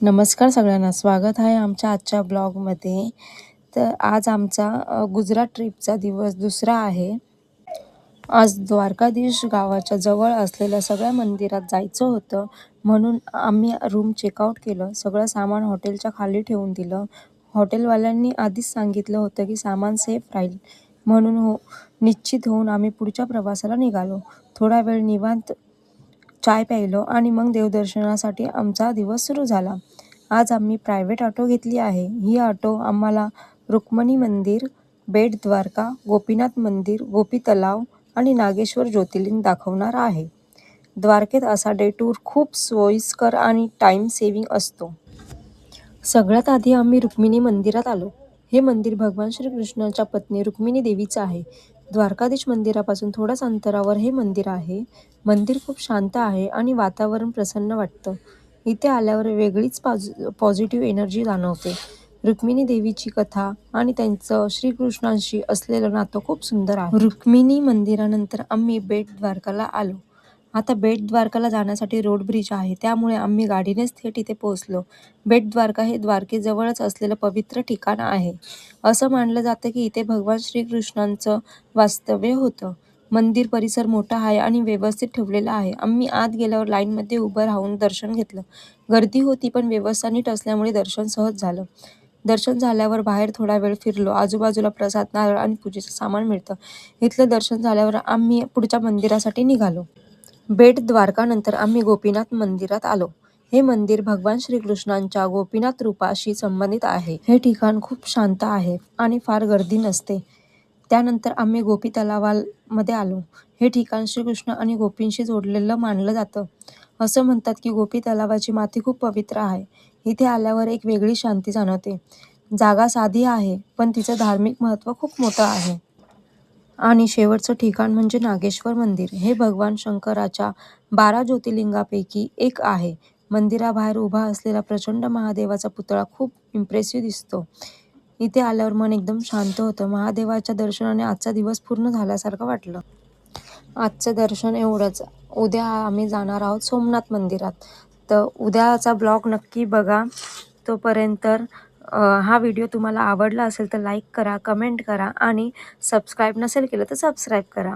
नमस्कार सगळ्यांना. स्वागत आहे आमच्या आजच्या ब्लॉगमध्ये. तर आज आमचा गुजरात ट्रिपचा दिवस दुसरा आहे. आज द्वारकाधीश गावाच्या जवळ असलेल्या सगळ्या मंदिरात जायचं होतं. म्हणून आम्ही रूम चेकआउट केलं. सगळं सामान हॉटेलच्या खाली ठेवून दिलं. हॉटेलवाल्यांनी आधीच सांगितलं होतं की सामान सेफ राहील. म्हणून हो निश्चित होऊन आम्ही पुढच्या प्रवासाला निघालो. थोडा वेळ निवांत चाय प्यायलो आणि मग देवदर्शनासाठी आमचा दिवस सुरू झाला. आज आम्ही प्रायव्हेट ऑटो घेतली आहे. ही ऑटो आम्हाला रुक्मिणी मंदिर बेट द्वारका गोपीनाथ मंदिर गोपी तलाव आणि नागेश्वर ज्योतिर्लिंग दाखवणार आहे. द्वारकेत असा डे टूर खूप सोयीस्कर आणि टाईम सेव्हिंग असतो. सगळ्यात आधी आम्ही रुक्मिणी मंदिरात आलो. हे मंदिर भगवान श्रीकृष्णाच्या पत्नी रुक्मिणी देवीचं आहे. द्वारकाधीश मंदिरापासून थोड्याच अंतरावर हे मंदिर आहे. मंदिर खूप शांत आहे आणि वातावरण प्रसन्न वाटतं. इथे आल्यावर वेगळीच पाज पॉझिटिव्ह एनर्जी जाणवते. रुक्मिणी देवीची कथा आणि त्यांचं श्रीकृष्णांशी असलेलं नातं खूप सुंदर आहे. रुक्मिणी मंदिरानंतर आम्ही बेट द्वारकाला आलो. आता बेट द्वारकाला जाण्यासाठी रोड ब्रिज आहे. त्यामुळे आम्ही गाडीनेच थेट इथे पोहोचलो. बेट द्वारका हे द्वारकेजवळच असलेलं पवित्र ठिकाण आहे. असं मानलं जातं की इथे भगवान श्रीकृष्णांचं वास्तव्य होतं. मंदिर परिसर मोठा आहे आणि व्यवस्थित ठेवलेला आहे. आम्ही आत गेल्यावर लाईनमध्ये उभं राहून दर्शन घेतलं. गर्दी होती पण व्यवस्था नीट असल्यामुळे दर्शन सहज झालं. दर्शन झाल्यावर बाहेर थोडा वेळ फिरलो. आजूबाजूला प्रसाद नारळ आणि पूजेचं सामान मिळतं. इथलं दर्शन झाल्यावर आम्ही पुढच्या मंदिरासाठी निघालो. बेट द्वारकानंतर आम्ही गोपीनाथ मंदिरात आलो. हे मंदिर भगवान श्रीकृष्णांच्या गोपीनाथ रूपाशी संबंधित आहे. हे ठिकाण खूप शांत आहे आणि फार गर्दी नसते. त्यानंतर आम्ही गोपी तलावामध्ये आलो. हे ठिकाण श्रीकृष्ण आणि गोपींशी जोडलेलं मानलं जातं. असं म्हणतात की गोपी तलावाची माती खूप पवित्र आहे. इथे आल्यावर एक वेगळी शांती जाणवते. जागा साधी आहे पण तिचं धार्मिक महत्त्व खूप मोठं आहे. आणि शेवटचं ठिकाण म्हणजे नागेश्वर मंदिर. हे भगवान शंकराच्या बारा ज्योतिर्लिंगापैकी एक आहे. मंदिराबाहेर उभा असलेला प्रचंड महादेवाचा पुतळा खूप इम्प्रेसिव्ह दिसतो. इथे आल्यावर मन एकदम शांत होतं. महादेवाच्या दर्शनाने आजचा दिवस पूर्ण झाल्यासारखं वाटलं. आजचं दर्शन एवढंच. उद्या आम्ही जाणार आहोत सोमनाथ मंदिरात. तर उद्याचा ब्लॉग नक्की बघा. तोपर्यंत तर हा व्हिडिओ तुम्हाला आवडला असेल तर लाईक करा कमेंट करा आणि सबस्क्राईब नसेल केलं तर सबस्क्राईब करा.